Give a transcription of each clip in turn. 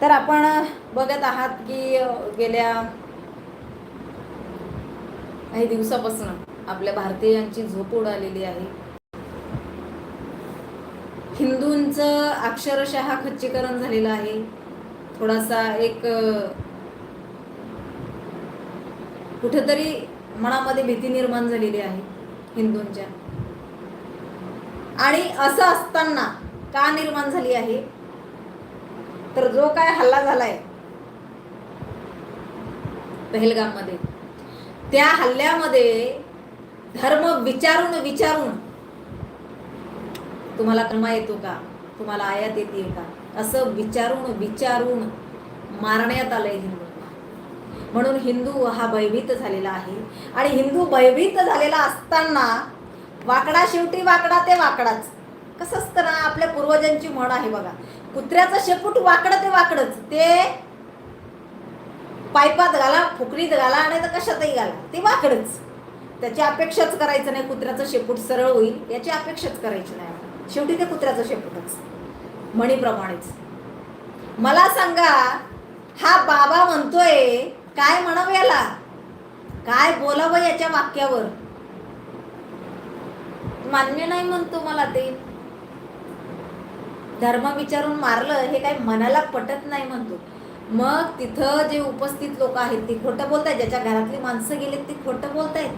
तर आपण बघत आहात की गेल्या काही दिवसापासून आपल्या भारतीयांची झोप उडालेली आहे. हिंदूंचं अक्षरशः खच्चीकरण झालेलं आहे. थोडासा एक कुठेतरी मनामध्ये भीती निर्माण झालेली आहे हिंदूंच्या. आणि असं असताना का निर्माण झाली आहे? तर जो काय हल्ला झालाय पहलगाममध्ये त्या हल्ल्यामध्ये धर्म विचारून विचारून तुम्हाला कलमा येतो का? तुम्हाला आयात येते का? असं विचारून विचारून मारण्यात आलंय हिंदूंना म्हणून हिंदू हा भयभीत झालेला आहे. आणि हिंदू भयभीत झालेला असताना वाकडा शेवटी वाकडा ते वाकडाच. कसं असतं ना आपल्या पूर्वजांची म्हण आहे बघा. कुत्र्याचं शेपूट वाकडं ते वाकडच. ते पायपात घाला फुकरीत घाला आणि तर कशातही घाला. ते वाकडच. त्याची अपेक्षाच करायचं नाही कुत्र्याचं शेपूट सरळ होईल. याची अपेक्षाच करायची नाही. शेवटी ते कुत्र्याचं शेपूटच. म्हणीप्रमाणेच. मला सांगा हा बाबा म्हणतोय काय म्हणावं याला? काय बोलावं याच्या वाक्यावर? मान्य नाही म्हणतो मला ते. धर्म विचारून मारलं हे काही मनाला पटत नाही म्हणतो. मग तिथं जे उपस्थित लोक आहेत ती खोटं बोलतायत. ज्याच्या घरातली माणसं गेलीत ती खोटं बोलतायत.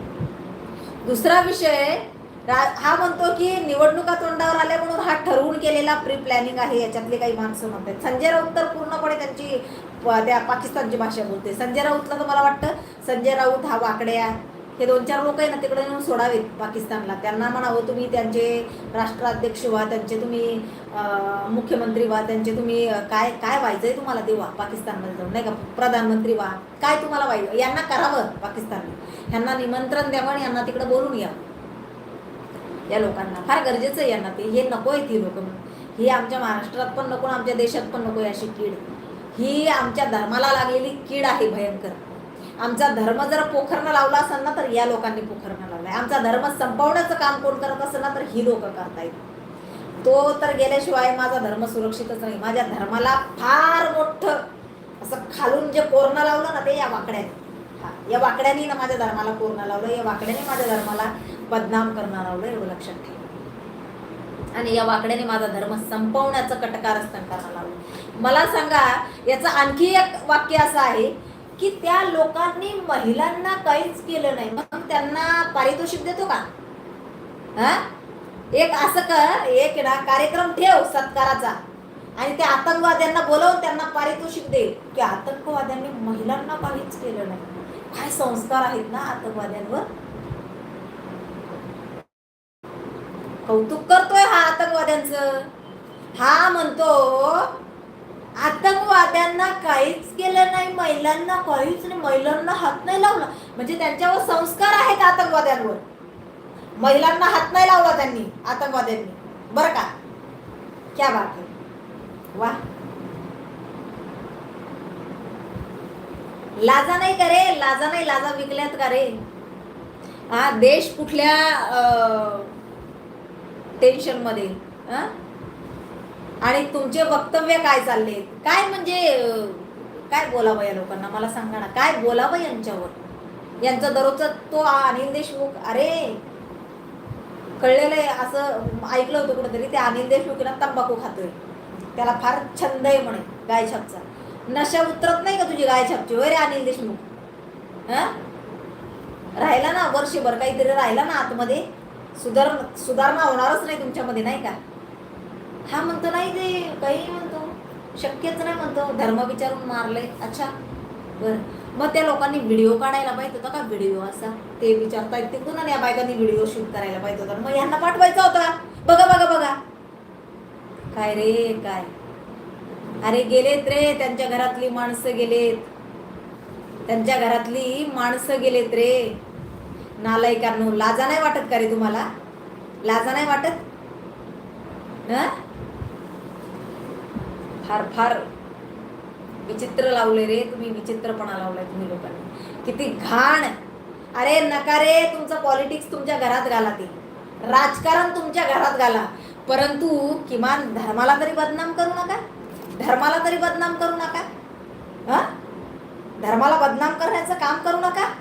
दुसरा विषय रा- हा म्हणतो की निवडणुका तोंडावर आल्या म्हणून हा ठरवून केलेला प्री प्लॅनिंग आहे. याच्यातले काही माणसं म्हणतात. संजय राऊत तर पूर्णपणे त्यांची प- त्या पाकिस्तानची भाषा बोलते. संजय राऊतला तर मला वाटतं संजय राऊत हा वाकड्या हे दोन चार लोक आहे ना तिकडे नेऊन सोडावेत पाकिस्तानला. त्यांना म्हणावं तुम्ही त्यांचे राष्ट्राध्यक्ष व्हा त्यांचे तुम्ही मुख्यमंत्री व्हा त्यांचे तुम्ही काय काय व्हायचं आहे तुम्हाला ते व्हा पाकिस्तानमध्ये जाऊन नाही का? प्रधानमंत्री व्हा. काय तुम्हाला व्हायचं? यांना करावं पाकिस्तानला. यांना निमंत्रण द्यावं आणि यांना तिकडे बोलून या या लोकांना. फार गरजेचं आहे यांना ते. हे नको आहे ती लोक. ही आमच्या महाराष्ट्रात पण नको आमच्या देशात पण नको आहे अशी कीड. ही आमच्या धर्माला लागलेली कीड आहे भयंकर. आमचा धर्म जर पोखरणं लावला असेल ना तर या लोकांनी पोखरणं लावलाय. आमचा धर्म संपवण्याचं काम कोण करत असेल ना तर ही लोक करतायत तो तर गेल्याशिवाय माझा धर्म सुरक्षितच नाही. माझ्या धर्माला फार मोठं असं खालून जे कोरणं लावलं ना ते या वाकड्याने हा, या वाकड्याने ना माझ्या धर्माला कोरणं लावलं या वाकड्याने माझ्या धर्माला बदनाम करणं लावलं एवढं लक्षात ठेवा. आणि या वाकड्याने माझा धर्म संपवण्याचं कटकारस्थान करायला लावलं. मला सांगा याचं आणखी एक वाक्य असं आहे की त्या लोकांनी महिलांना काहीच केलं नाही. मग त्यांना पारितोषिक देतो का? हा? एक असं कर एक ना कार्यक्रम ठेव सत्काराचा. आणि त्या आतंकवाद्यांना बोलवून त्यांना पारितोषिक दे. की आतंकवाद्यांनी महिलांना काहीच केलं नाही. काय संस्कार आहेत ना आतंकवाद्यांवर? कौतुक करतोय हा आतंकवाद्यांचं. हा म्हणतो आतंकवाद्यांना काहीच केलं नाही महिलांना काहीच नाही महिलांना हात नाही लावला. म्हणजे त्यांच्यावर संस्कार आहेत आतंकवाद्यांवर. महिलांना हात नाही लावला त्यांनी आतंकवाद्यांनी. बरं का? क्या बात आहे वा. लाजा नाही का रे? लाजा नाही लाजा विकल्यात का रे? हा देश कुठल्या टेन्शनमध्ये? हा? आणि तुमचे वक्तव्य काय चालले? काय म्हणजे काय बोलावं या लोकांना? मला सांगा ना काय बोलावं यांच्यावर? यांचा दररोजचा तो अनिल देशमुख अरे कळलेलं आहे असं ऐकलं होतं कुठेतरी ते अनिल देशमुख ना तंबाखू खातोय. त्याला फार छंद आहे म्हणे गायछापचा नशा उतरत नाही का तुझी गायछापची वय रे अनिल देशमुख. हा? राहिला ना वर्षभर काहीतरी राहिला ना आतमध्ये? सुधार सुधारणा होणारच नाही तुमच्यामध्ये नाही का? हा म्हणतो नाही ते काही म्हणतो. शक्यच नाही म्हणतो. धर्म विचारून मारले अच्छा बर. मग त्या लोकांनी व्हिडिओ काढायला पाहिजे होता का? व्हिडिओ असा. ते विचारतायत तिकडून आणि या बायकांनी व्हिडिओ शूट करायला पाहिजे होता? मग यांना पाठवायचा होता. बघा बघा बघा. काय रे काय? अरे गेलेत रे. त्यांच्या घरातली माणसं गेलेत. त्यांच्या घरातली माणसं गेलेत रे. नालायकांनो लाजा नाही वाटत का रे तुम्हाला? लाजा नाही वाटत? हं? फार फार विचित्र लावले रे तुम्ही विचित्रपणा लावलाय तुम्ही लोकांनी. किती घाण. अरे नका रे तुमचं पॉलिटिक्स तुमच्या घरात घाला ते. राजकारण तुमच्या घरात घाला. परंतु किमान धर्माला तरी बदनाम करू नका. धर्माला तरी बदनाम करू नका. हां? धर्माला बदनाम करण्याचं काम करू नका.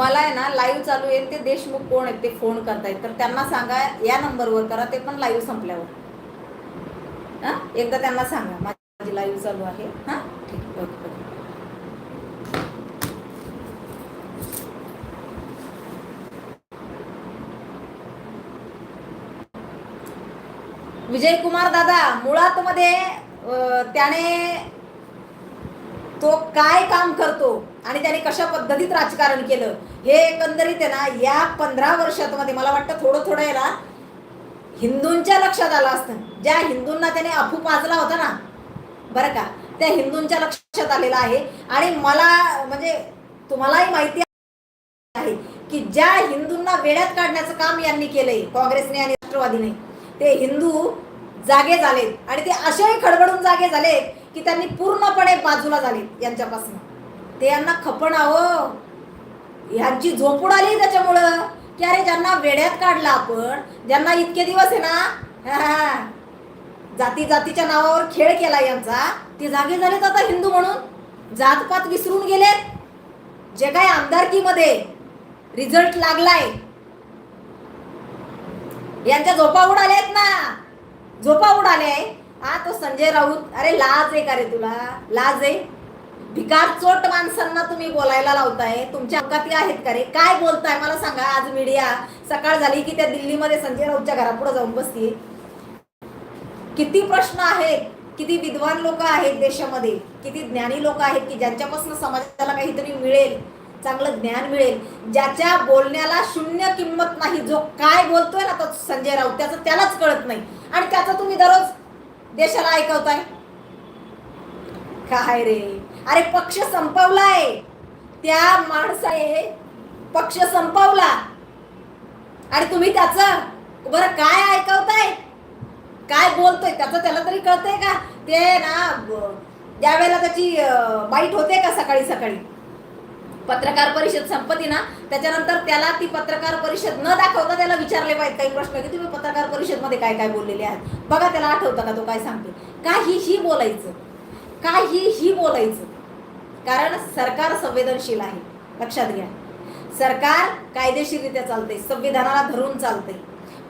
मला आहे ना लाईव्ह चालू आहे ते देशमुख कोण आहेत ते फोन करतायत. तर त्यांना सांगा या नंबरवर करा ते पण लाईव्ह संपल्यावर. हां? एकदा त्यांना सांगा माझी लाईव्ह चालू आहे. हां? ठीक ओके ओके. विजय कुमार दादा मुळात मध्ये त्याने तो काय काम करतो? आणि त्याने कशा पद्धतीत राजकारण केलं हे एकंदरीत आहे ना या पंधरा वर्षात मध्ये मला वाटतं थोडं थोडं याला हिंदूंच्या लक्षात आलं असतं. ज्या हिंदूंना त्याने अफू पाजला होता ना बरं का त्या हिंदूंच्या लक्षात आलेला आहे. आणि मला म्हणजे तुम्हालाही माहिती आहे की ज्या हिंदूंना वेड्यात काढण्याचं काम यांनी केलंय काँग्रेसने आणि राष्ट्रवादीने ते हिंदू जागे झालेत. आणि ते असेही खडबडून जागे झालेत की त्यांनी पूर्णपणे बाजूला झालेत यांच्यापासून. ते यांना खपण आव यांची झोप उडाली त्याच्यामुळं. की अरे ज्यांना वेड्यात काढलं आपण ज्यांना इतके दिवस आहे ना जाती जातीच्या नावावर खेळ केला यांचा. ते जागे झालेत आता हिंदू म्हणून. जातपात विसरून गेलेत. जे काय आमदारकीमध्ये रिझल्ट लागलाय. यांच्या झोपा उडाल्यात ना. झोपा उडाले. हा तो संजय राऊत. अरे लाज आहे का रे तुला? लाज आहे? भिकार चोट माणसांना तुम्ही बोलायला लावताय. तुमच्या अंकाती आहेत का रे? काय बोलताय? मला सांगा आज मीडिया सकाळ झाली की त्या दिल्लीमध्ये संजय राऊतच्या घरापुढे जाऊन बसते किती प्रश्न आहेत किती विद्वान लोक आहेत देशामध्ये किती ज्ञानी लोक आहेत की ज्यांच्यापासून समाजाला काहीतरी मिळेल चांगलं ज्ञान मिळेल ज्याच्या बोलण्याला शून्य किंमत नाही जो काय बोलतोय ना तो संजय राऊत त्याचं त्यालाच कळत नाही. आणि त्याचं तुम्ही दररोज देशाला ऐकवताय. काय रे? अरे पक्ष संपवलाय. त्या माणसाने पक्ष संपवला. आणि तुम्ही त्याचं बरं काय ऐकवताय? काय बोलतोय? त्याचं त्याला तरी कळतंय का? ते ना ज्या वेळेला त्याची बाईट होते का सकाळी सकाळी? पत्रकार परिषद संपती ना त्याच्यानंतर त्याला ती पत्रकार परिषद न दाखवता त्याला विचारले पाहिजे काही प्रश्न की तुम्ही पत्रकार परिषदमध्ये काय काय बोललेले आहात? बघा त्याला आठवतं का तो काय सांगतो ही बोलायचं. काही ही बोलायचं. कारण सरकार संवेदनशील आहे. लक्षात घ्या. सरकार कायदेशीररित्या चालते संविधानाला धरून चालते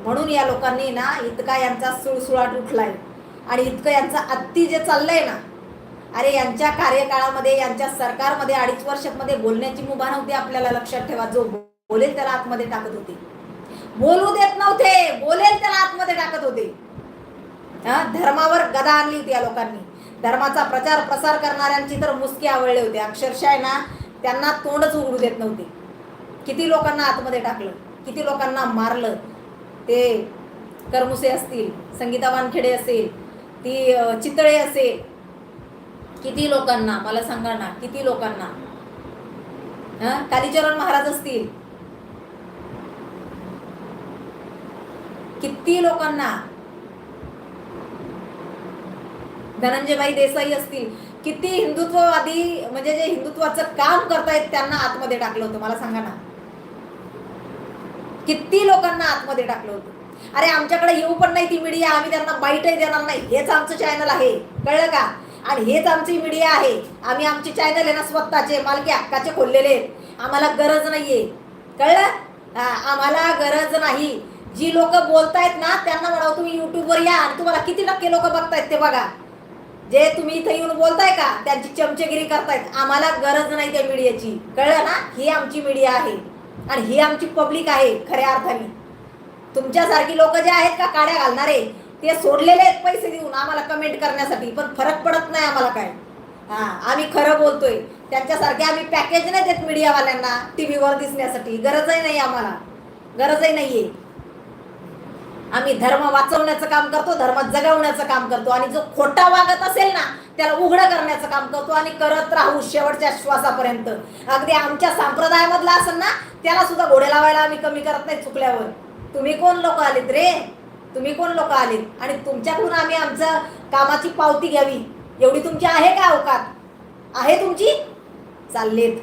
म्हणून या लोकांनी ना इतका यांचा सुळसुळाट उठलाय. आणि इतकं यांचा अत्ती जे चाललंय ना अरे यांच्या कार्यकाळामध्ये यांच्या सरकारमध्ये अडीच वर्षामध्ये बोलण्याची मुभा नव्हती आपल्याला लक्षात ठेवा. जो बोलेल त्याला आतमध्ये टाकत होते. बोलू देत नव्हते. बोलेल त्याला आतमध्ये टाकत होते. हा, धर्मावर गदा आणली होती या लोकांनी. धर्माचा प्रचार प्रसार करणाऱ्यांची तर मुसकी आवडले होते. अक्षरशः आहे ना त्यांना तोंडच उघडू देत नव्हते. किती लोकांना आतमध्ये टाकलं किती लोकांना मारलं. ते करमुसे असतील संगीता वानखेडे असेल ती चितळे असेल. किती लोकांना मला सांगा ना किती लोकांना? हं? कालीचरण महाराज असतील. किती लोकांना? धनंजयबाई देसाई असतील किती हिंदुत्ववादी म्हणजे जे हिंदुत्वाचं काम करतायत त्यांना आतमध्ये टाकलं होतं मला सांगा ना. किती लोकांना आतमध्ये टाकलं होतं. अरे आमच्याकडे येऊ पण नाही ती मीडिया आम्ही त्यांना बाईटही देणार नाही. हेच आमचं चॅनल आहे कळलं का? आणि हेच आमची मीडिया आहे. आम्ही आमचे चॅनल आहे ना स्वतःचे मालकी हक्काचे खोललेले आहेत. आम्हाला गरज नाहीये. कळलं? आम्हाला गरज नाही. जी लोक बोलतायत ना त्यांना म्हणावं तुम्ही युट्यूबवर या आणि तुम्हाला किती टक्के लोक बघतायत ते बघा. जे तुम्ही इथे येऊन बोलताय का त्यांची चमचेगिरी करतायत. आम्हाला गरज नाही त्या मीडियाची. कळलं ना? ही आमची मीडिया आहे. आणि ही आमची पब्लिक आहे खऱ्या अर्थाने. तुमच्यासारखी लोक जे आहेत का काड्या घालणारे ते सोडलेले आहेत पैसे देऊन आम्हाला कमेंट करण्यासाठी पण फरक पडत नाही आम्हाला काय. हा आम्ही खरं बोलतोय. त्यांच्यासारखे आम्ही पॅकेज नाही देत मीडियावाल्यांना टी व्हीवर दिसण्यासाठी. गरजही नाही आम्हाला. गरजही नाही आहे आम्ही धर्म वाचवण्याचं काम करतो धर्म जगवण्याचं काम करतो. आणि जो खोटा वागत असेल ना त्याला उघडं करण्याचं काम करतो आणि करत राहू शेवटच्या श्वासापर्यंत. अगदी आमच्या संप्रदायामधला असेल ना त्याला सुद्धा घोडे लावायला आम्ही कमी करत नाही चुकल्यावर. तुम्ही कोण लोक आलेत रे? तुम्ही कोण लोक आलेत? आणि तुमच्याकडून आम्ही आमचं कामाची पावती घ्यावी. एवढी तुमची आहे का अवकात? आहे तुमची? चाललेत.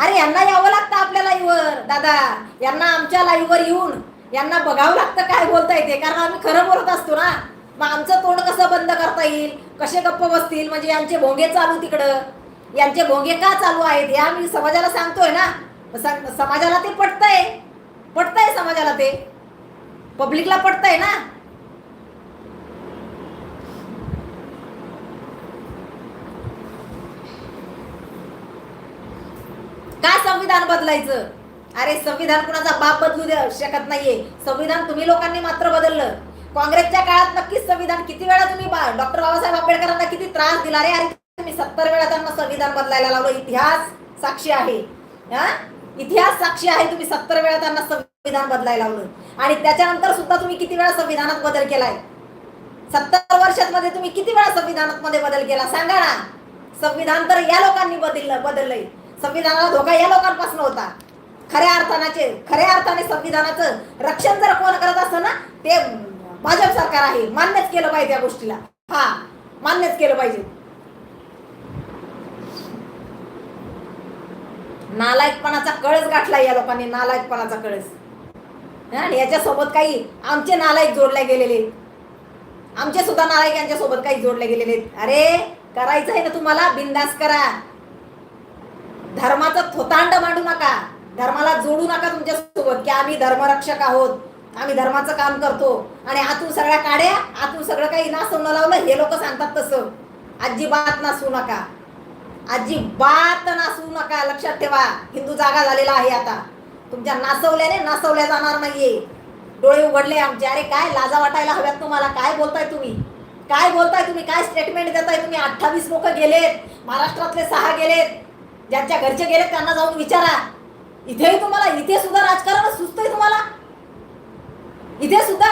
अरे यांना यावं लागतं आपल्या लाईव्हवर दादा. यांना आमच्या लाईव्हवर येऊन यांना बघावं लागतं काय बोलता येते कारण आम्ही खरं बोलत असतो ना. मग आमचं तोंड कसं बंद करता येईल? कसे गप्प बसतील? म्हणजे यांचे भोंगे चालू तिकडं. यांचे भोंगे का चालू आहेत? हे आम्ही समाजाला सांगतोय ना. समाजाला ते पटतंय. पटतंय समाजाला ते. पब्लिकला पटतंय ना. का संविधान बदलायचं? अरे संविधान कुणाचा बाप बदलू दे शकत नाहीये. संविधान तुम्ही लोकांनी मात्र बदललं. काँग्रेसच्या काळात नक्कीच संविधान किती वेळा तुम्ही डॉक्टर बाबासाहेब आंबेडकरांना किती त्रास दिला? रे अरे तुम्ही सत्तर वेळा त्यांना संविधान बदलायला लावलं. इतिहास साक्षी आहे. हा? इतिहास साक्षी आहे तुम्ही सत्तर वेळा त्यांना संविधान बदलायला लावलं. आणि त्याच्यानंतर सुद्धा तुम्ही किती वेळा संविधानात बदल केलाय? सत्तर वर्षात मध्ये तुम्ही किती वेळा संविधानात मध्ये बदल केला? सांगा ना. संविधान तर या लोकांनी बदललं बदललंय. संविधानाला धोका या लोकांपासून होता. खऱ्या अर्थानाचे खऱ्या अर्थाने संविधानाचं रक्षण जर कोण करत असतं ना ते भाजप सरकार आहे. मान्यच केलं पाहिजे या गोष्टीला. हा मान्यच केलं पाहिजे. नालायकपणाचा कळस गाठला या लोकांनी नालायकपणाचा कळस. हा, आणि याच्यासोबत काही आमचे नालायक जोडले गेलेले. आमचे सुद्धा नालायक यांच्या सोबत काही जोडले गेलेले. आहेत. अरे करायचं आहे ना तुम्हाला? बिंदास करा. धर्माचा थोतांड मांडू नका. धर्माला जोडू नका तुमच्यासोबत की आम्ही धर्मरक्षक आहोत. आम्ही धर्माचं काम करतो. आणि आतून सगळ्या काड्या आतून सगळं काही नासवणं लावलं हे लोक सांगतात तसं. अजिबात नासू नका. अजिबात नासू नका. लक्षात ठेवा हिंदू जागा झालेला आहे आता. तुमच्या नासवल्याने नासवल्या जाणार नाहीये. डोळे उघडले आमचे. अरे काय लाजा वाटायला हव्यात तुम्हाला? काय बोलताय तुम्ही? काय बोलताय तुम्ही? काय स्टेटमेंट देताय तुम्ही? अठ्ठावीस लोक गेलेत. महाराष्ट्रातले सहा गेलेत. ज्यांच्या घरचे गेलेत त्यांना जाऊन विचारा. इथेही तुम्हाला इथे सुद्धा राजकारण सुचतंय तुम्हाला. इथे सुद्धा.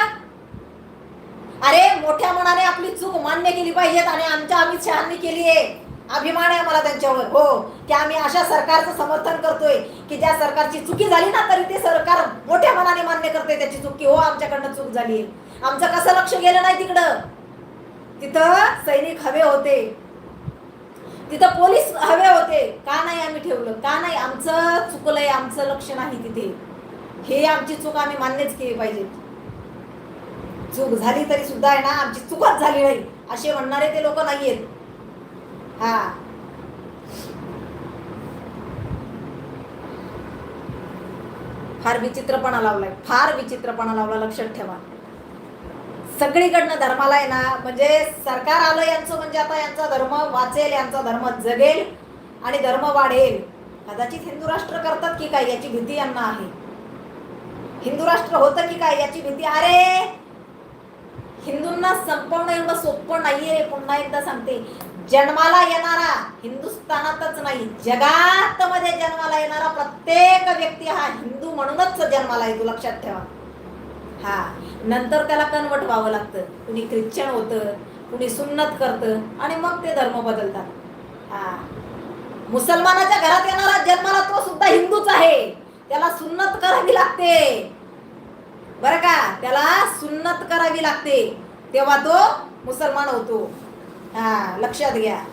अरे मोठ्या मनाने आपली चूक मान्य केली पाहिजेत आणि आमच्या अमित शहानी केली आहे. अभिमान आहे मला त्यांच्यावर. हो की आम्ही अशा सरकारचं समर्थन करतोय की ज्या सरकारची चुकी झाली ना तरी ते सरकार मोठ्या मनाने मान्य करते त्याची चुकी हो आमच्याकडनं चूक झाली. आमचं कसं लक्ष गेलं नाही तिकडं? तिथं सैनिक हवे होते. तिथं पोलीस हवे होते. का नाही आम्ही ठेवलं? का नाही? आमचं चुकलंय आमचं लक्ष नाही तिथे. हे आमची चूक आम्ही मान्यच केली पाहिजे. चूक झाली तरी सुद्धा आहे ना आमची चुकच झाली नाही. असे म्हणणारे ते लोक नाहीयेत. हा. फार विचित्रपणा लावलाय. फार विचित्रपणा लावला. लक्षात ठेवा. सगळीकडनं धर्माला आहे ना म्हणजे सरकार आलं यांचं म्हणजे आता यांचा धर्म वाचेल यांचा धर्म जगेल आणि धर्म वाढेल. कदाचित हिंदू राष्ट्र करतात की काय याची भीती यांना आहे. हिंदू राष्ट्र होतं की काय याची भीती? अरे! हिंदूंना संपवणं एवढं सोपं नाहीये रे पुन्हा एकदा सांगते. जन्माला येणारा हिंदुस्थानातच नाही जगात मध्ये जन्माला येणारा प्रत्येक व्यक्ती हा हिंदू म्हणूनच जन्माला येतो लक्षात ठेवा. हा. नंतर त्याला कन्वर्ट व्हावं लागतं. कुणी ख्रिश्चन होतं कुणी सुन्नत करतं आणि मग ते धर्म बदलतात. हा. मुसलमानाच्या घरात येणारा जन्माला तो सुद्धा हिंदूच आहे. त्याला सुन्नत करावी लागते. बरं का? त्याला सुन्नत करावी लागते. तेव्हा तो मुसलमान होतो. हा लक्षात घ्या.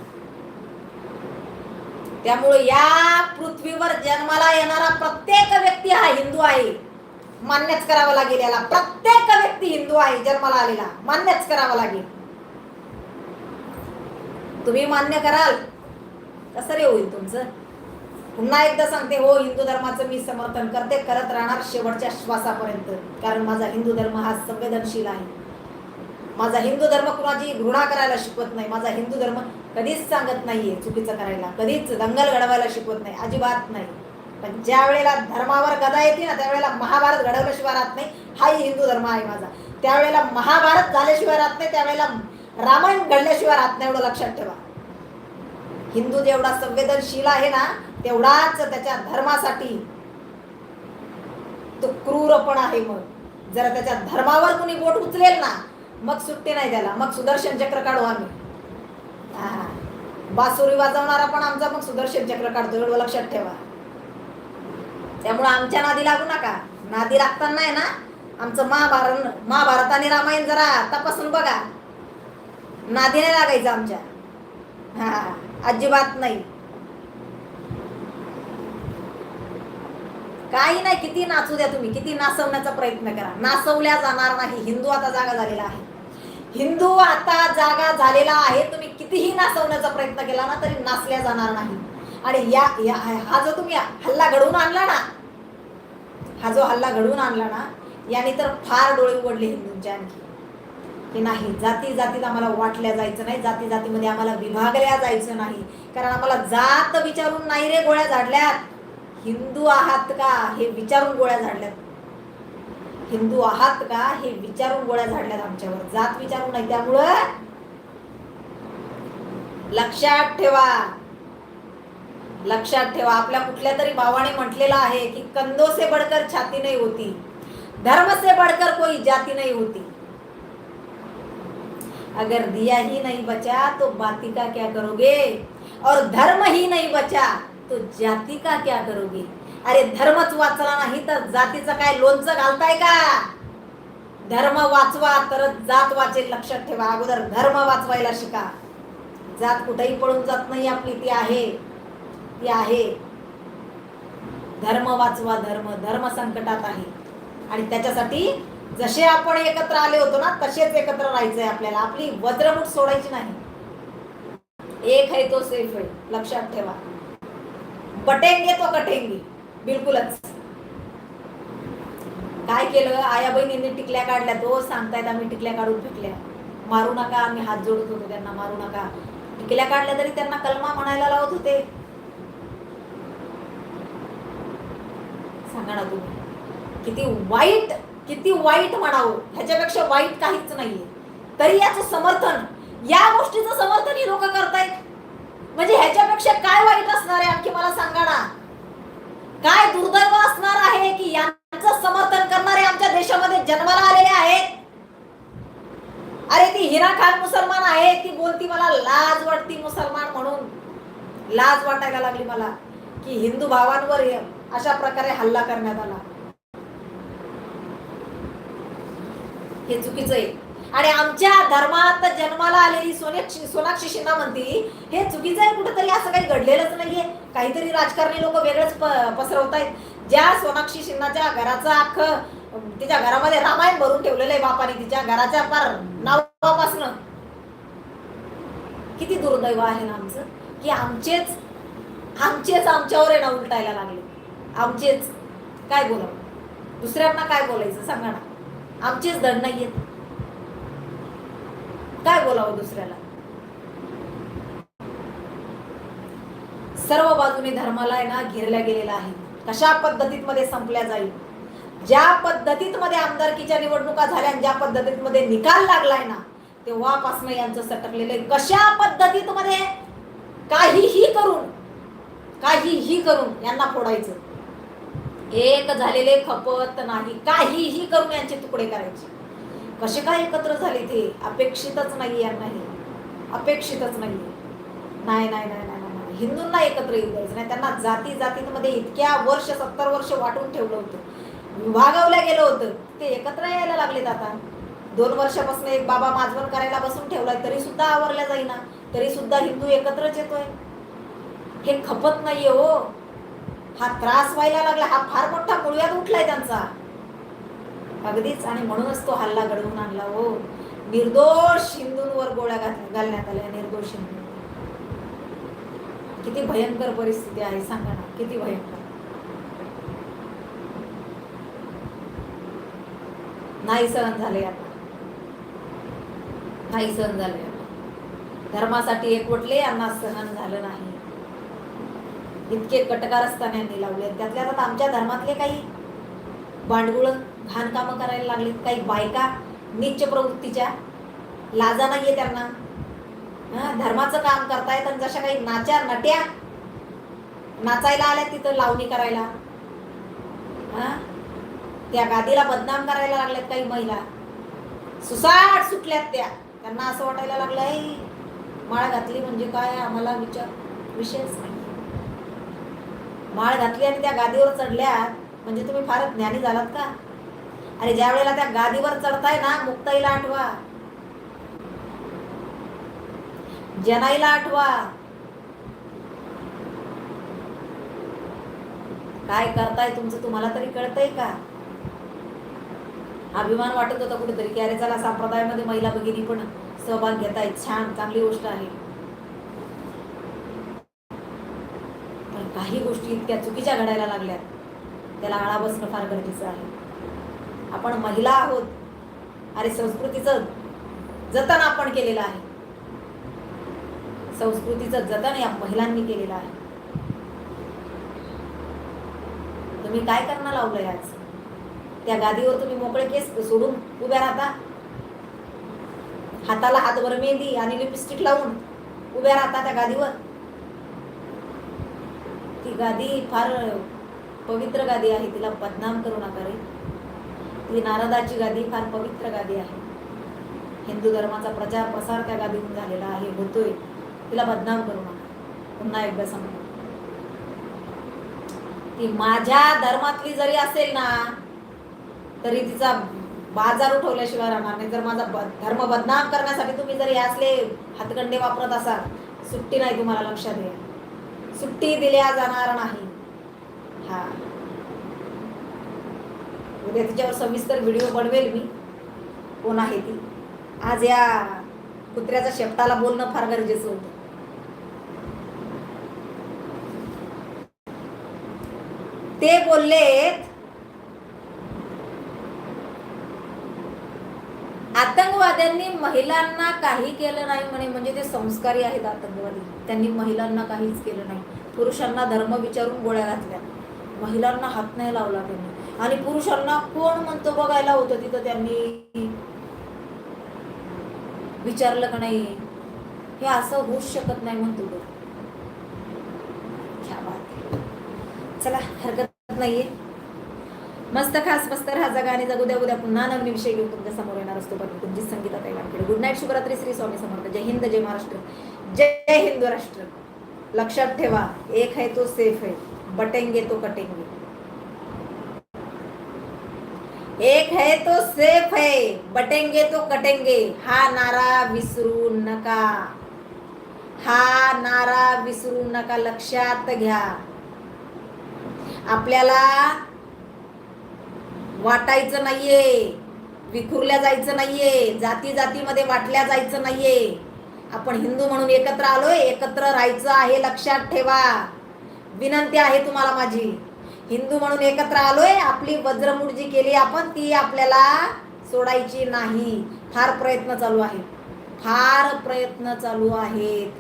त्यामुळे या पृथ्वीवर जन्माला येणारा प्रत्येक व्यक्ती हा हिंदू आहे. मान्यच करावं लागेल याला. प्रत्येक व्यक्ती हिंदू आहे जन्माला आलेला. मान्यच करावा लागेल. तुम्ही मान्य कराल. कसं रे होईल तुमचं? पुन्हा एकदा सांगते हो हिंदू धर्माचं मी समर्थन करते. करत राहणार शेवटच्या श्वासापर्यंत. कारण माझा हिंदू धर्म हा संवेदनशील आहे. माझा हिंदू धर्म कुणाची घृणा करायला शिकवत नाही. माझा हिंदू धर्म कधीच सांगत नाहीये चुकीचं करायला. कधीच दंगल घडवायला शिकवत नाही. अजिबात नाही. पण ज्या वेळेला धर्मावर गदा येते ना त्यावेळेला महाभारत घडवल्याशिवाय राहत नाही. हाही हिंदू धर्म आहे माझा. त्यावेळेला महाभारत झाल्याशिवाय राहत नाही त्यावेळेला रामायण घडल्याशिवाय राहत नाही एवढं लक्षात ठेवा. हिंदू जेवढा संवेदनशील आहे ना तेवढाच त्याच्या धर्मासाठी तो क्रूर पण आहे मग. जर त्याच्या धर्मावर कुणी बोट उचलेल ना मग सुट्टी नाही त्याला. मग सुदर्शन चक्र काढू आम्ही. हा. बासुरी वाजवणारा पण आमचा मग सुदर्शन चक्र काढतो एवढं लक्षात ठेवा. त्यामुळं आमच्या नादी लागू नका. नादी लागताना आहे ना आमचं महाभारत महाभारत आणि रामायण जरा तपासून बघा. नादी नाही लागायचं आमच्या. हा अजिबात नाही. काही नाही किती नाचू द्या तुम्ही किती नाचवण्याचा प्रयत्न करा. नाचवल्या जाणार नाही. हिंदू आता जागा झालेला आहे. हिंदू आता जागा झालेला आहे. तुम्ही कितीही नाचवण्याचा प्रयत्न केला ना तरी नाचल्या जाणार नाही. आणि या या हा जो तुम्ही हल्ला घडवून आणला ना हा जो हल्ला घडवून आणला ना याने तर फार डोळे उघडले हिंदूंच्या आणखी. की नाही जाती जातीत आम्हाला वाटल्या जायचं नाही जाती जातीमध्ये आम्हाला विभागल्या जायचं नाही. कारण आम्हाला जात विचारून नाही रे गोळ्या झाडल्यात. हिंदू आहात का हे विचारून गोळ्या झाडल्यात? हिंदू आहात का हे विचारून गोळ्या झाडल्यात आमच्यावर? जात विचारून नाही त्यामुळं लक्षात ठेवा. लक्षात ठेवा आपल्या कुठल्या तरी भावाने म्हटलेलं आहे की कंदो से छाती नाही होती धर्म से बढ़कर कोई जाती नहीं होती. अगर दिया ही नहीं बचा तो बाती का क्या करोगे? और धर्म ही नहीं बचा तो जाती का क्या करोगे? अरे धर्मच वाचला नाही तर जातीचं काय लोणचं घालताय का? धर्म वाचवा तरच जात वाचेल लक्षात ठेवा. अगोदर धर्म वाचवायला शिका. जात कुठेही पळून जात नाही आपली ती आहे. ती आहे. धर्म वाचवा धर्म धर्म संकटात आहे. आणि त्याच्यासाठी जसे आपण एकत्र आले होतो ना तसेच एकत्र राहायचंय आपल्याला. आपली वज्रमुठ सोडायची नाही. एक है तो सेफ आहे. लक्षात ठेवा. बटेंगे तो कटेंगे. बिलकुलच. काय केलं? आया बहिणींनी टिकल्या काढल्या. तो सांगतायत आम्ही टिकल्या काढून फेकल्या. मारू नका आम्ही हात जोडत होतो त्यांना मारू नका. टिकल्या काढल्या तरी त्यांना कलमा म्हणायला लावत होते. सांगा ना तुम्ही. किती वाईट किती वाईट म्हणावं. ह्याच्यापेक्षा वाईट काहीच नाहीये. तरी याचं समर्थन या गोष्टीचं समर्थन ही लोक करतायत. म्हणजे ह्याच्यापेक्षा काय वाईट असणार आहे आणखी मला सांगा ना. काय दुर्दैव असणार आहे की यांचं समर्थन करणारे आमच्या देशामध्ये जन्माला आलेले आहेत? अरे ती हिरा खान मुसलमान आहे ती बोलती मला लाज वाटती मुसलमान म्हणून. लाज वाटायला लागली मला की हिंदू भावांवर अशा प्रकारे हल्ला करण्यात आला. हे चुकीचं आहे. आणि आमच्या धर्मात जन्माला आलेली सोनाक्षी सोनाक्षी सिन्हा म्हणती हे चुकीचं आहे कुठेतरी असं काही घडलेलंच नाहीये. काहीतरी राजकारणी लोक वेगळंच पसरवत पसरवतायत. ज्या सोनाक्षी सिन्हाच्या घराचं अख्खं तिच्या घरामध्ये रामायण भरून ठेवलेलं आहे बापाने तिच्या घराच्या पार नावापासनं. किती दुर्दैव आहे ना आमचं की आमचेच आमचेच आमच्यावर आहे ना उलटायला लागले. आमचेच. काय बोलावं? दुसऱ्यांना काय बोलायचं सांगा ना. आमचेच धड नाही येत काय बोलावं दुसऱ्याला? सर्व बाजूने धर्माला आहे ना घेरल्या गेलेला आहे कशा पद्धतीत मध्ये संपल्या जाईल? ज्या पद्धतीत मध्ये आमदारकीच्या निवडणुका झाल्या ज्या पद्धतीत मध्ये निकाल लागलाय ना तेव्हापासून यांचं सटकलेलं आहे. कशा पद्धतीत मध्ये काहीही करून काहीही करून यांना फोडायचं. एक झालेले खपत नाही. काहीही करून यांचे तुकडे करायचे. कसे काय एकत्र झाले ते? अपेक्षितच नाही यांना हे अपेक्षितच नाही. नाही नाही नाही नाही नाही हिंदूंना एकत्र येऊ द्यायचं नाही. त्यांना जाती जातींमध्ये इतक्या वर्ष सत्तर वर्ष वाटून ठेवलं होतं. विभागवलं गेलं होतं. ते एकत्र यायला लागलेत आता. दोन वर्षापासून एक बाबा माजवण करायला बसून ठेवलाय तरी सुद्धा आवरल्या जाईना. तरी सुद्धा हिंदू एकत्रच येतोय. हे खपत नाहीये हो. हा त्रास व्हायला लागला. हा फार मोठा मुळव्यात उठलाय त्यांचा. अगदीच आणि म्हणूनच तो हल्ला घडवून आणला हो. निर्दोष हिंदूंवर गोळ्या घात- घालण्यात आल्या निर्दोष हिंदू. किती भयंकर परिस्थिती आहे सांगा ना. किती भयंकर. नाही सहन झाले आता. नाही सहन झाले आता. धर्मासाठी एकवटले यांना सहन झालं नाही. इतके कटकार असताना यांनी लावले. त्यातल्या आता आमच्या धर्मातले काही भांडगुळ घाण कामं करायला लागलीत काही बायका नीच प्रवृत्तीच्या लाजा नाहीये त्यांना. धर्माचं काम करतायत आणि जशा काही नाच्या नट्या नाचायला आल्या तिथं लावणी करायला. हा त्या गादीला बदनाम करायला लागल्यात काही महिला. सुसाट सुटल्यात त्या. त्यांना असं वाटायला लागलं आहे माळ घातली म्हणजे काय? आम्हाला विचार विषयच नाही. माळ घातली आणि त्या गादीवर चढल्या म्हणजे तुम्ही फारच ज्ञानी झालात का? आणि ज्या वेळेला त्या गादीवर चढताय ना मुक्ताईला आठवा. जनाईला आठवा. काय करताय तुमचं तुम्हाला तरी कळतंय का? अभिमान वाटत होता कुठेतरी की अरे चला संप्रदायामध्ये महिला भगिनी पण सहभाग घेतायत. छान चांगली गोष्ट आहे पण काही गोष्टी इतक्या चुकीच्या घडायला लागल्यात. त्याला आळा बसणं फार गरजेचं आहे. आपण महिला आहोत. अरे संस्कृतीचं जतन आपण केलेलं आहे. संस्कृतीचं जतन या महिलांनी केलेलं आहे. तुम्ही काय करणं लावलंय आज? त्या गादीवर तुम्ही मोकळे केस सोडून उभ्या राहता? हाताला हातभर मेहंदी आणि लिपस्टिक लावून उभ्या राहता त्या गादीवर? गादी फार पवित्र गादी आहे तिला बदनाम करू नका रे. ती नारदाची गादी फार पवित्र गादी आहे. हिंदू धर्माचा प्रचार प्रसार त्या गादीतून झालेला आहे होतोय. तिला बदनाम करू नका. पुन्हा एकदा सांगतो. ती माझ्या धर्मातली जरी असेल ना तरी तिचा बाजार उठवल्याशिवाय राहणार नाही. जर माझा ब- धर्म बदनाम करण्यासाठी तुम्ही जरी असले हातगंडे वापरत असाल सुट्टी नाही तुम्हाला लक्षात घ्या सुट्टी दिल्या जाणार नाही. हा. उद्या तिच्यावर सविस्तर व्हिडिओ बनवेल मी. कोण आहे ती? आज या कुत्र्याच्या शेपटाला बोलणं फार गरजेचं होतं. ते बोललेत आतंकवाद्यांनी महिलांना काही केलं नाही म्हणे म्हणजे ते संस्कारी आहेत आतंकवादी. त्यांनी महिलांना काहीच केलं नाही. पुरुषांना धर्म विचारून गोळ्या घातल्या. महिलांना हात नाही लावला त्यांनी. आणि पुरुषांना कोण म्हणतो बघायला होतं तिथं त्यांनी? विचारलं का नाही? हे असं होऊच शकत नाही म्हणतो बात चला हरकत नाहीये. मस्त खास मस्त राहा जगा आणि जगू द्या उद्या पुन्हा नवीन विषय घेऊन तुमच्यासमोर येणार असतो पण तुमची संगीता ताईवांकडे. गुड नाईट शुभरात्री श्री स्वामी समर्थ. जय हिंद जय महाराष्ट्र. जय हिंद राष्ट्र. लक्षात ठेवा एक है तो सेफ है बटेंगे तो कटेंगे. एक है तो सेफ है बटेंगे तो कटेंगे. हा नारा विसरू नका. हा नारा विसरू नका. लक्षात घ्या. आपल्याला वाटायचं नाहीये. विखुरल्या जायचं नाहीये. जाती जातीमध्ये वाटल्या जायचं नाहीये. आपण हिंदू म्हणून एकत्र आलोय एकत्र राहायचं आहे लक्षात ठेवा. विनंती आहे तुम्हाला माझी. हिंदू म्हणून एकत्र आलोय आपली वज्रमूड जी केली आपण ती आपल्याला सोडायची नाही. फार प्रयत्न चालू आहे फार प्रयत्न चालू आहेत.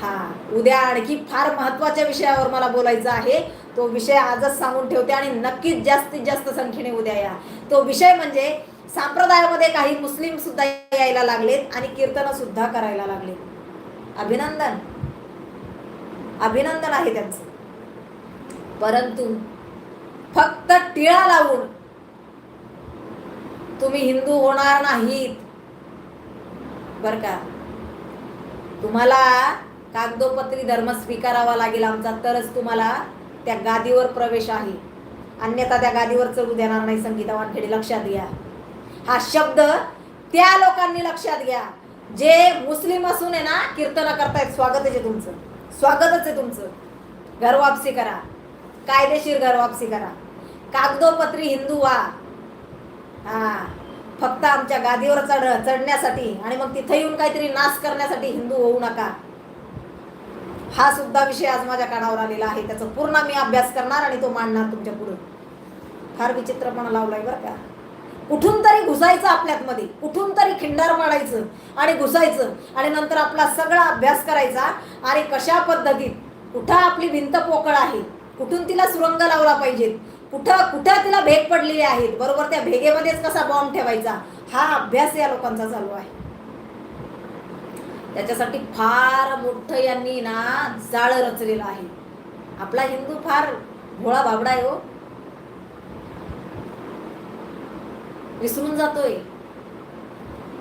हा उद्या आणखी फार महत्त्वाच्या विषयावर मला बोलायचं आहे. तो विषय आजच सांगून ठेवते आणि नक्कीच जास्तीत जास्त संख्येने उद्या या. तो विषय म्हणजे संप्रदायामध्ये काही मुस्लिम सुद्धा यायला लागलेत आणि कीर्तन सुद्धा करायला लागलेत. अभिनंदन. अभिनंदन आहे त्यांचं. परंतु फक्त टिळा लावून तुम्ही हिंदू होणार नाहीत. बर का? तुम्हाला कागदोपत्री धर्म स्वीकारावा लागेल आमचा तरच तुम्हाला त्या गादीवर प्रवेश आहे. अन्यथा त्या गादीवर चढू देणार नाही संगीता वानखेडे. लक्षात घ्या. हा शब्द त्या लोकांनी लक्षात घ्या. जे मुस्लिम असून आहे ना कीर्तन करतायत स्वागतच आहे तुमचं. स्वागतच आहे तुमचं. घरवापसी करा. कायदेशीर घरवापसी करा. कागदोपत्री हिंदू वा हा. फक्त आमच्या गादीवर चढ चढण्यासाठी आणि मग तिथे येऊन काहीतरी नाश करण्यासाठी हिंदू होऊ नका. हा सुद्धा विषय आज माझ्या कानावर आलेला आहे. त्याचा पूर्ण मी अभ्यास करणार आणि तो मांडणार तुमच्यापुढे. फार विचित्रपणा लावलाय बरं का. कुठून तरी घुसायचं आपल्यात मध्ये कुठून तरी खिंडार मारायचं आणि घुसायचं आणि नंतर आपला सगळा अभ्यास करायचा आणि कशा पद्धतीत कुठं आपली भिंत पोकळ आहे कुठून तिला सुरंग लावला पाहिजेत कुठं कुठं तिला भेग पडलेली आहेत बरोबर त्या भेगेमध्येच कसा बॉम्ब ठेवायचा हा अभ्यास या लोकांचा चालू आहे. त्याच्यासाठी फार मोठं यांनी ना जाळ रचलेलं आहे. आपला हिंदू फार भोळा बाबडा आहे हो. विसरून जातोय.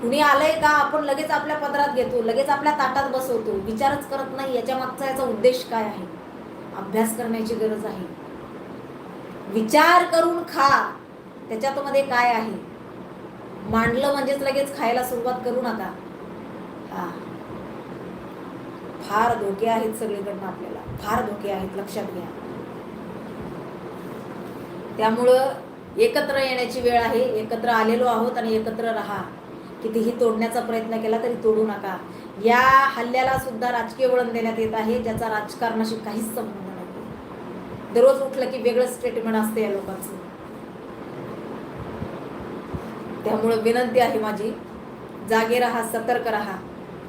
कुणी आलंय का? आपण लगेच आपल्या पदरात घेतो लगेच आपल्या ताटात बसवतो. विचारच करत नाही याच्या मागचा याचा उद्देश काय आहे? अभ्यास करण्याची गरज आहे. विचार करून खा. त्याच्यात मध्ये काय आहे? मांडलं म्हणजेच लगेच खायला सुरुवात करू नका. हा. फार धोके आहेत सगळीकडनं आपल्याला. फार धोके आहेत लक्षात घ्या. त्यामुळं एकत्र येण्याची वेळ आहे. एकत्र आलेलो आहोत आणि एकत्र राहा. कितीही तोडण्याचा प्रयत्न केला तरी तोडू नका. या हल्ल्याला सुद्धा राजकीय वळण देण्यात येत आहे ज्याचा राजकारणाशी काहीच संबंध नाही. दररोज उठलं की वेगळं स्टेटमेंट असते या लोकांचं. त्यामुळं विनंती आहे माझी जागे राहा सतर्क राहा.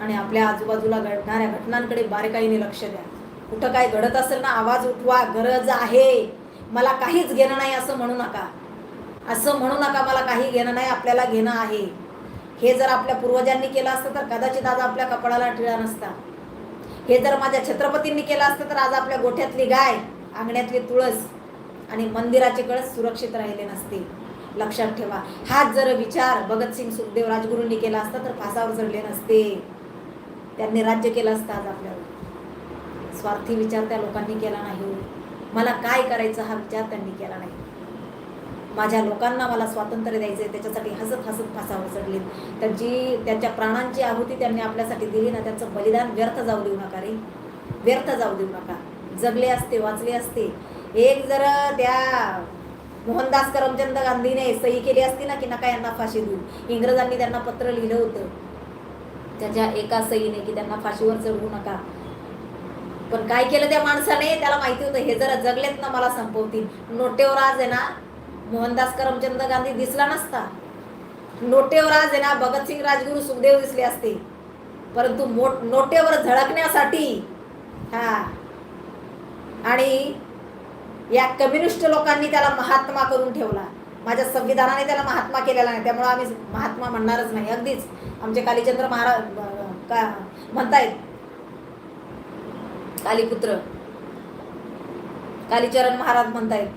आणि आपल्या आजूबाजूला घडणाऱ्या घटनांकडे बारकाईने लक्ष द्या. कुठं काय घडत असेल ना आवाज उठवा गरज आहे. मला काहीच घेणं नाही असं म्हणू नका. असं म्हणू नका मला काही घेणं नाही आपल्याला घेणं आहे. हे जर आपल्या पूर्वजांनी केलं असतं तर कदाचित आज आपल्या कपाळाला टिळा नसता. हे जर माझ्या छत्रपतींनी केलं असतं तर आज आपल्या गोठ्यातली गाय अंगण्यातली तुळस आणि मंदिराचे कळस सुरक्षित राहिले नसते. लक्षात ठेवा हाच जर विचार भगतसिंग सुखदेव राजगुरूंनी केला असता तर फासावर चढले नसते. त्यांनी राज्य केलं असतं आज आपल्यावर. स्वार्थी विचार त्या लोकांनी केला नाही हो. मला काय करायचं हा विचार त्यांनी केला नाही. माझ्या लोकांना मला स्वातंत्र्य द्यायचं आहे त्याच्यासाठी हसत हसत फासावर चढले त्यांची त्यांच्या प्राणांची आहुती त्यांनी आपल्यासाठी दिली ना त्यांचं बलिदान व्यर्थ जाऊ देऊ नका रे. व्यर्थ जाऊ देऊ नका. जगले असते वाचले असते. एक जर त्या मोहनदास करमचंद गांधीने सही केली असती ना की नका यांना फाशी देऊ. इंग्रजांनी त्यांना पत्र लिहिलं होतं. त्याच्या एका सहीने की त्यांना फाशीवर चढवू नका. पण काय केलं त्या माणसाने? त्याला माहिती होतं हे जरा जगलेत ना मला संपवतील. नोटेवर आज आहे ना मोहनदास करमचंद गांधी दिसला नसता. नोटेवर आज आहे ना भगतसिंग राजगुरू सुखदेव दिसले असते. परंतु मोट नोटेवर झळकण्यासाठी हा. आणि या कम्युनिस्ट लोकांनी त्याला महात्मा करून ठेवला. माझ्या संविधानाने त्याला महात्मा केलेला नाही. त्यामुळे आम्ही महात्मा म्हणणारच नाही. अगदीच. आमचे कालीचंद्र महाराज का म्हणतायत. कालीपुत्र. कालीचरण महाराज म्हणतायत.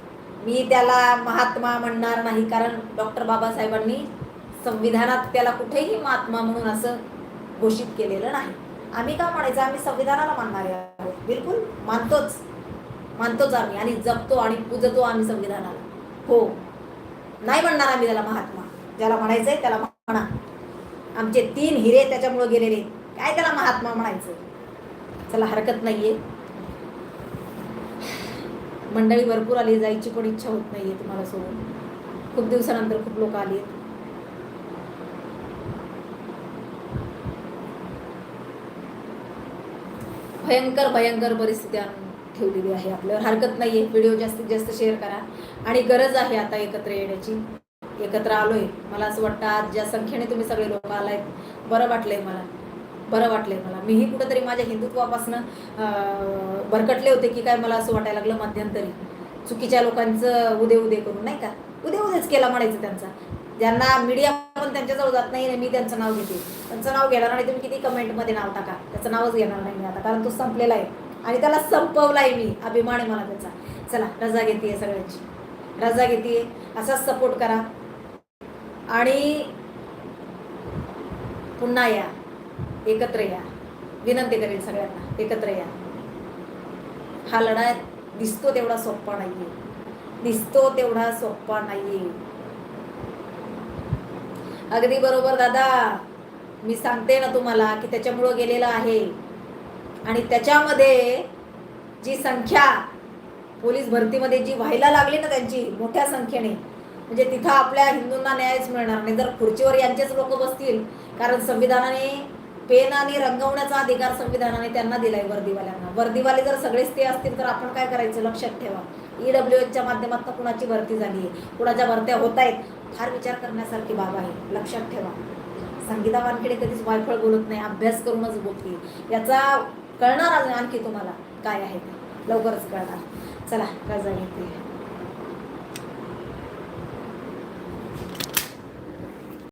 मी त्याला महात्मा म्हणणार नाही कारण डॉक्टर बाबासाहेबांनी संविधानात त्याला कुठेही महात्मा म्हणून असं घोषित केलेलं नाही. आम्ही का म्हणायचं? आम्ही संविधानाला मानणारे आहोत. बिलकुल. मानतोच. मानतोच आम्ही आणि जपतो आणि पूजतो आम्ही संविधानाला. हो. नाही म्हणणार आम्ही त्याला महात्मा. ज्याला म्हणायचंय त्याला म्हणा. आमचे तीन हिरे त्याच्यामुळे गेलेले काय त्याला महात्मा म्हणायचं? चला हरकत नाहीये. मंडळी भरपूर आली जायची पण इच्छा होत नाहीये तुम्हाला सोडून. खूप दिवसानंतर खूप लोक आली. भयंकर भयंकर परिस्थिती आणून ठेवलेली आहे. आपल्यावर हरकत नाही आहे व्हिडिओ जास्तीत जास्त शेअर करा. आणि गरज आहे आता एकत्र येण्याची. एकत्र आलोय. मला असं वाटतं आज ज्या संख्येने तुम्ही सगळे लोक आलायत बरं वाटलंय मला. बरं वाटलंय मला. मीही कुठंतरी माझ्या हिंदुत्वापासनं भरकटले होते की काय मला असं वाटायला लागलं मध्यंतरी. चुकीच्या लोकांचं उदे उदे करून नाही का? उदे उदेच केला म्हणायचं त्यांचा. ज्यांना मीडिया पण त्यांच्याजवळ जात नाही मी त्यांचं नाव घेते. त्यांचं नाव घेणार आणि तुम्ही किती कमेंटमध्ये नाव टाका. त्याचं नावच घेणार नाही मी आता कारण तो संपलेला आहे. आणि त्याला संपवलाय मी. अभिमान आहे मला त्याचा. चला रजा घेते सगळ्यांची. रजा घेते असाच सपोर्ट करा. आणि पुन्हा या. एकत्र या. विनंती करेल सगळ्यांना एकत्र या. हा लढा दिसतो तेवढा सोप्पा नाहीये. दिसतो तेवढा सोप्पा नाहीये. अगदी बरोबर दादा. मी सांगते ना तुम्हाला की त्याच्यामुळं गेलेलं आहे. आणि त्याच्यामध्ये जी संख्या पोलीस भरतीमध्ये जी व्हायला लागली ना त्यांची मोठ्या संख्येने म्हणजे तिथं आपल्या हिंदूंना न्यायच मिळणार नाही. जर खुर्चीवर यांचेच लोक बसतील कारण संविधानाने पेन आणि रंगवण्याचा अधिकार संविधानाने त्यांना दिलाय वर्दीवाल्यांना. वर्दीवाले जर सगळेच ते असतील तर आपण काय करायचं? लक्षात ठेवा. ई डब्ल्यू एचच्या माध्यमातून कुणाची भरती झाली आहे कुणाच्या भरत्या होत आहेत फार विचार करण्यासारखी बाब आहे. लक्षात ठेवा. संगीता वानखेडे कधीच वायफळ बोलत नाही अभ्यास करूनच बोलते याचा कळणार आज आणखी तुम्हाला काय आहे ते. लवकरच कळणार. चला रजा घेते.